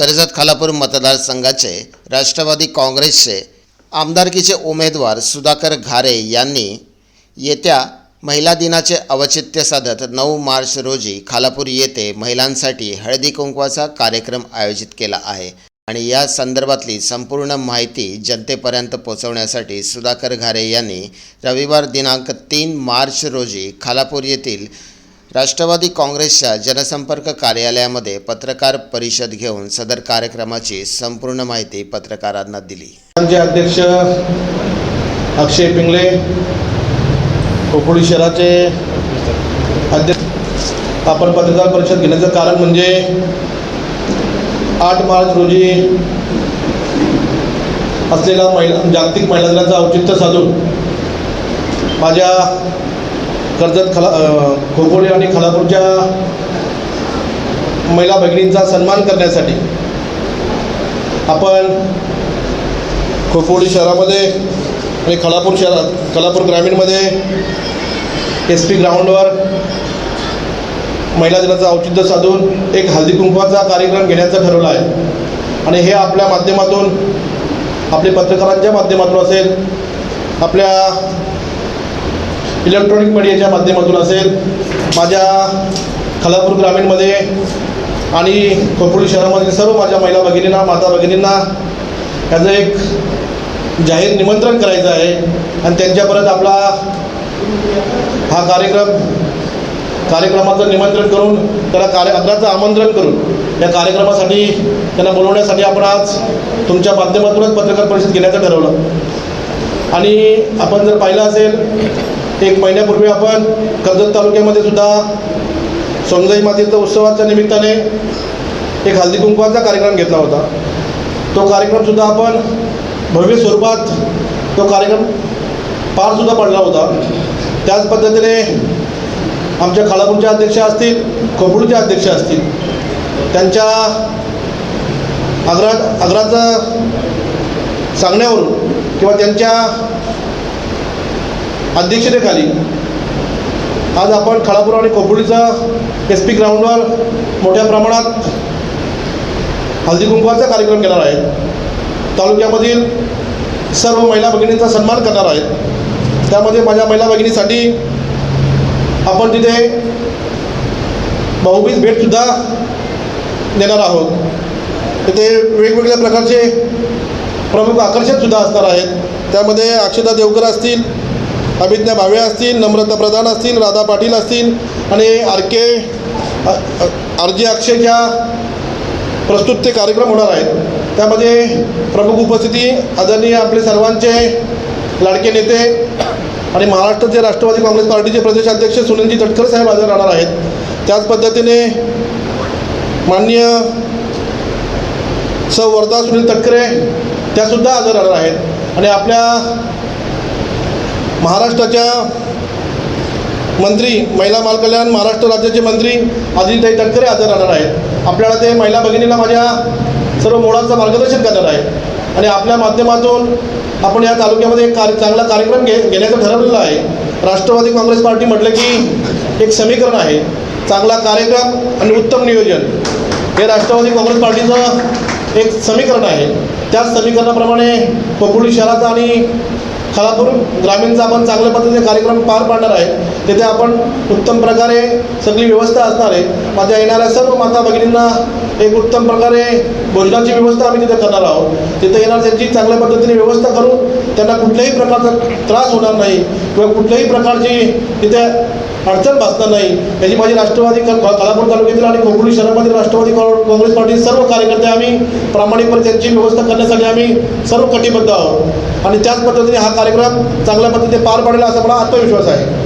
कर्जत खालापूर मतदारसंघाचे राष्ट्रवादी काँग्रेसचे आमदारकीचे उमेदवार सुधाकर घारे यांनी येत्या महिला दिनाचे औचित्य साधत नऊ मार्च रोजी खालापूर येथे महिलांसाठी हळदी कुंकवाचा कार्यक्रम आयोजित केला आहे. आणि या संदर्भातली संपूर्ण माहिती जनतेपर्यंत पोहोचवण्यासाठी सुधाकर घारे यांनी रविवार दिनांक तीन मार्च रोजी खालापूर येथील राष्ट्रवादी काँग्रेसच्या जनसंपर्क कार्यालयामध्ये पत्रकार परिषद घेऊन सदर कार्यक्रमाची संपूर्ण माहिती पत्रकारांना दिली. आमचे अध्यक्ष अक्षय पिंगळे खोपोली शहराचे अध्यक्ष आपण पत्रकार परिषद घेण्याचं कारण म्हणजे आठ मार्च रोजी असलेला महिला जागतिक महिला दिनाचं औचित्य साधून माझ्या कर्जत खला अ, खोपोली आणि खलापूरच्या महिला भगिनींचा सन्मान करण्यासाठी आपण खोपोली शहरामध्ये आणि खलापूर शहरात खलापूर ग्रामीणमध्ये एस पी ग्राउंडवर महिला दिनाचं औचित्य साधून एक हळदी कुंकवाचा कार्यक्रम घेण्याचं ठरवलं आहे. आणि हे आपल्या माध्यमातून आपले पत्रकारांच्या माध्यमातून असेल आपल्या इलेक्ट्रॉनिक मीडियाच्या माध्यमातून असेल माझ्या खलापूर ग्रामीणमध्ये आणि खोपोली शहरामधील सर्व माझ्या महिला भगिनींना माता भगिनींना याचं एक जाहीर निमंत्रण करायचं आहे. आणि त्यांच्यापर्यंत आपला हा कार्यक्रम कार्यक्रमाचं निमंत्रण करून त्याला कार्य अग्राचं आमंत्रण करून या कार्यक्रमासाठी त्यांना बोलवण्यासाठी आपण आज तुमच्या माध्यमातूनच पत्रकार परिषद घेण्याचं ठरवलं. आणि आपण जर पाहिलं असेल एक महिन्यापूर्वी आपण कर्जत तालुक्यामध्ये सुद्धा सोनजाई मातेच्या उत्सवाच्या निमित्ताने एक हल्दी कुंकवाचा कार्यक्रम घेतला होता. तो कार्यक्रमसुद्धा आपण भव्य स्वरूपात तो कार्यक्रम पारसुद्धा पडला होता. त्याच पद्धतीने आमच्या खालापूरचे अध्यक्ष असतील खोपोलीचे अध्यक्ष असतील त्यांच्या आग्रा आग्राचं सांगण्यावरून किंवा त्यांच्या अध्यक्षतेखाली आज आपण खालापूर आणि खोपोलीचं एस पी ग्राउंडवर मोठ्या प्रमाणात हळदी कुंकवाचा कार्यक्रम घेणार आहे तालुक्यामधील सर्व महिला भगिनींचा सन्मान करणार आहेत. त्यामध्ये माझ्या महिला भगिनीसाठी आपण तिथे भाऊबीज भेटसुद्धा देणार आहोत. तिथे वेगवेगळ्या प्रकारचे प्रमुख आकर्षकसुद्धा असणार आहेत. त्यामध्ये अक्षता देवकर असतील अभिज्ञा भावे असतील नम्रता प्रधान असतील राधा पाटील असतील आणि आर के आर जे अक्षयच्या प्रस्तुत ते कार्यक्रम होणार आहेत. त्यामध्ये प्रमुख उपस्थिती आदरणीय आपले सर्वांचे लाडके नेते आणि महाराष्ट्राचे राष्ट्रवादी काँग्रेस पार्टीचे प्रदेशाध्यक्ष सुनीलजी तटकर साहेब हजर राहणार आहेत. त्याच पद्धतीने माननीय सौ वर्धा सुनील तटकरे त्यासुद्धा हजर राहणार आहेत. आणि आपल्या महाराष्ट्राच्या मंत्री महिला बालकल्याण महाराष्ट्र राज्याचे मंत्री अजितताई तटकरे हजर राहणार आहेत. आपल्याला ते महिला भगिनीला माझ्या सर्व मुळांचं मार्गदर्शन करणार आहे आणि आपल्या माध्यमातून आपण या तालुक्यामध्ये एक कार्य चांगला कार्यक्रम घे घेण्याचं ठरवलेलं आहे. राष्ट्रवादी काँग्रेस पार्टी म्हटलं की एक समीकरण आहे. चांगला कार्यक्रम आणि उत्तम नियोजन हे राष्ट्रवादी काँग्रेस पार्टीचं एक समीकरण आहे. त्याच समीकरणाप्रमाणे खोपोली शहराचा आणि खालापूर ग्रामीणचा आपण चांगल्या पद्धतीने कार्यक्रम पार पाडणार आहे. तिथे आपण उत्तम प्रकारे सगळी व्यवस्था असणार आहे. माझ्या येणाऱ्या सर्व माता भगिनींना एक उत्तम प्रकारे भोजनाची व्यवस्था आम्ही तिथे करणार आहोत. तिथे येणार त्यांची चांगल्या पद्धतीने व्यवस्था करून त्यांना कुठल्याही प्रकारचा त्रास होणार नाही. किंवा कुठल्याही प्रकारची तिथे अडचण भासणार नाही. याची माझी राष्ट्रवादी क- खालापूर तालुक्यातील आणि खोपोली शहरामधील राष्ट्रवादी काँग्रेस पार्टी सर्व कार्यकर्ते आम्ही प्रामाणिकपणे त्यांची व्यवस्था करण्यासाठी आम्ही सर्व कटिबद्ध आहोत. आणि त्याच पद्धतीने हा कार्यक्रम चांगल्या पद्धतीने पार पाडेल असा मला आत्मविश्वास आहे.